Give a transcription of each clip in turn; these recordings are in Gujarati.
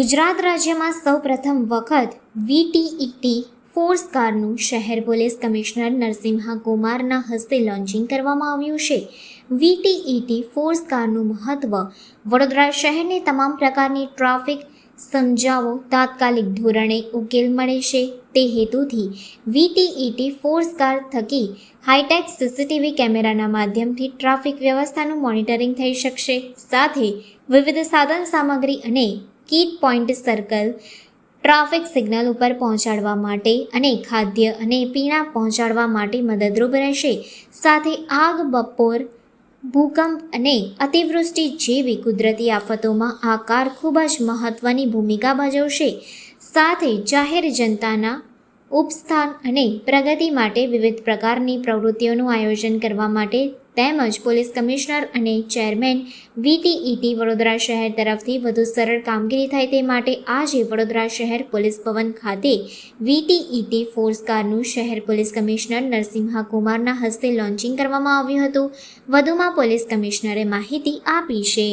ગુજરાત રાજ્યમાં સૌપ્રથમ વખત વીટીઈટી ફોર્સ કારનું શહેર પોલીસ કમિશનર નરસિંહા કુમારના હસ્તે લોન્ચિંગ કરવામાં આવ્યું છે. વીટીઈટી ફોર્સ કારનું મહત્વ વડોદરા શહેરની તમામ પ્રકારની ટ્રાફિક સમજાવો તાત્કાલિક ધોરણે ઉકેલ મળે છે. તે હેતુથી વીટીઈટી ફોર્સ કાર થકી હાઈટેક સીસીટીવી કેમેરાના માધ્યમથી ટ્રાફિક વ્યવસ્થાનું મોનિટરિંગ થઈ શકશે. સાથે વિવિધ સાધન સામગ્રી અને kit point circle, traffic signal ઉપર પહોંચાડવા માટે અને ખાદ્ય અને પીણા પહોંચાડવા માટે મદદરૂપ રહેશે. સાથે આગ, બપોર, ભૂકંપ અને અતિવૃષ્ટિ જેવી કુદરતી આફતોમાં આ કાર ખૂબ જ મહત્ત્વની ભૂમિકા ભજવશે. સાથે જાહેર જનતાના ઉપસ્થાન અને પ્રગતિ માટે વિવિધ પ્રકારની પ્રવૃત્તિઓનું આયોજન કરવા માટે તેમજ પોલીસ કમિશનર અને ચેરમેન વીટીઈટી વડોદરા શહેર તરફથી વધુ સરળ કામગીરી થાય તે માટે આજે વડોદરા શહેર પોલીસ ભવન ખાતે વીટીઈટી ફોર્સ કારનું શહેર પોલીસ કમિશનર નરસિંહા કુમારના હસ્તે લોન્ચિંગ કરવામાં આવ્યું હતું. વધુમાં પોલીસ કમિશનરે માહિતી આપી છે.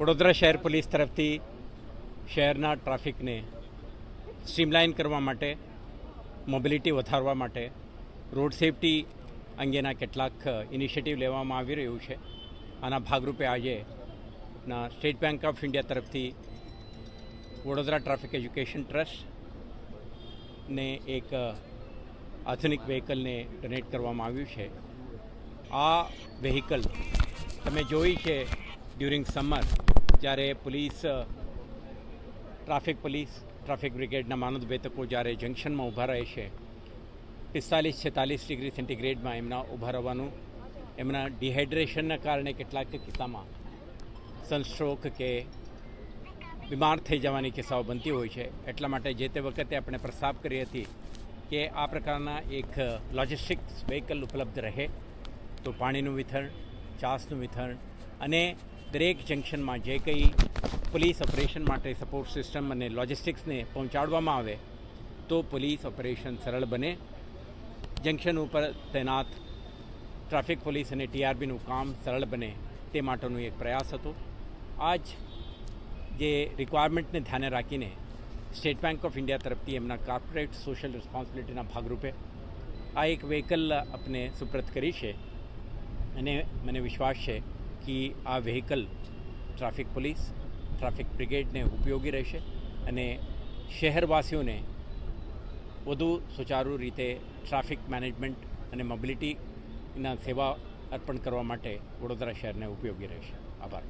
વડોદરા શહેર પોલીસ તરફથી શહેરના ટ્રાફિકને સ્ટ્રીમલાઇન કરવા માટે, મોબિલિટી વધારવા માટે, રોડ સેફટી અંગેના કેટલાક ઇનિશિયેટિવ લેવામાં આવી રહ્યું છે. આના ભાગરૂપે આજે, ના સ્ટેટ બેંક ઓફ ઇન્ડિયા તરફથી વડોદરા ટ્રાફિક એજ્યુકેશન ટ્રસ્ટને એક આધુનિક વ્હીકલને ડોનેટ કરવામાં આવ્યું છે. આ વેહિકલ તમે જોઈ છે ડ્યુરિંગ સમર જ્યારે પોલીસ ટ્રાફિક પોલીસ ટ્રાફિક બ્રિગેડના માનદ વેતકો જ્યારે જંકશનમાં ઊભા રહે છે પિસ્તાલીસ છેતાલીસ ડિગ્રી સેન્ટીગ્રેડમાં એમના ઊભા રહેવાનું, એમના ડિહાઇડ્રેશનના કારણે કેટલાક કિસ્સામાં સનસ્ટ્રોક કે બીમાર થઈ જવાની કિસ્સાઓ બનતી હોય છે. એટલા માટે જે તે વખતે આપણે પ્રસ્તાવ કરી હતી કે આ પ્રકારના એક લોજિસ્ટિક્સ વ્હીકલ ઉપલબ્ધ રહે, તો પાણીનું વિતરણ, ચાસનું વિતરણ અને દરેક જંકશનમાં જે કંઈ પોલીસ ઓપરેશન માટે સપોર્ટ સિસ્ટમ અને લોજિસ્ટિક્સને પહોંચાડવામાં આવે, તો પોલીસ ઓપરેશન સરળ બને. જંકશન ઉપર તૈનાત ટ્રાફિક પોલીસ અને ટીઆરબીનું કામ સરળ બને તે માટેનો એક પ્રયાસ હતો. આજ જે રિક્વાયરમેન્ટને ધ્યાને રાખીને સ્ટેટ બેંક ઓફ ઇન્ડિયા તરફથી એમના કોર્પોરેટ સોશિયલ રિસ્પોન્સિબિલિટીના ભાગરૂપે આ એક વ્હીકલ આપને સુપ્રત કરી છે અને મને વિશ્વાસ છે કે આ વ્હીકલ ટ્રાફિક પોલીસ ટ્રાફિક બ્રિગેડને ઉપયોગી રહેશે અને શહેરવાસીઓને વધુ સુચારુ રીતે ટ્રાફિક મેનેજમેન્ટ અને મોબિલિટીના સેવા અર્પણ કરવા માટે વડોદરા શહેરને ઉપયોગી રહેશે. આભાર.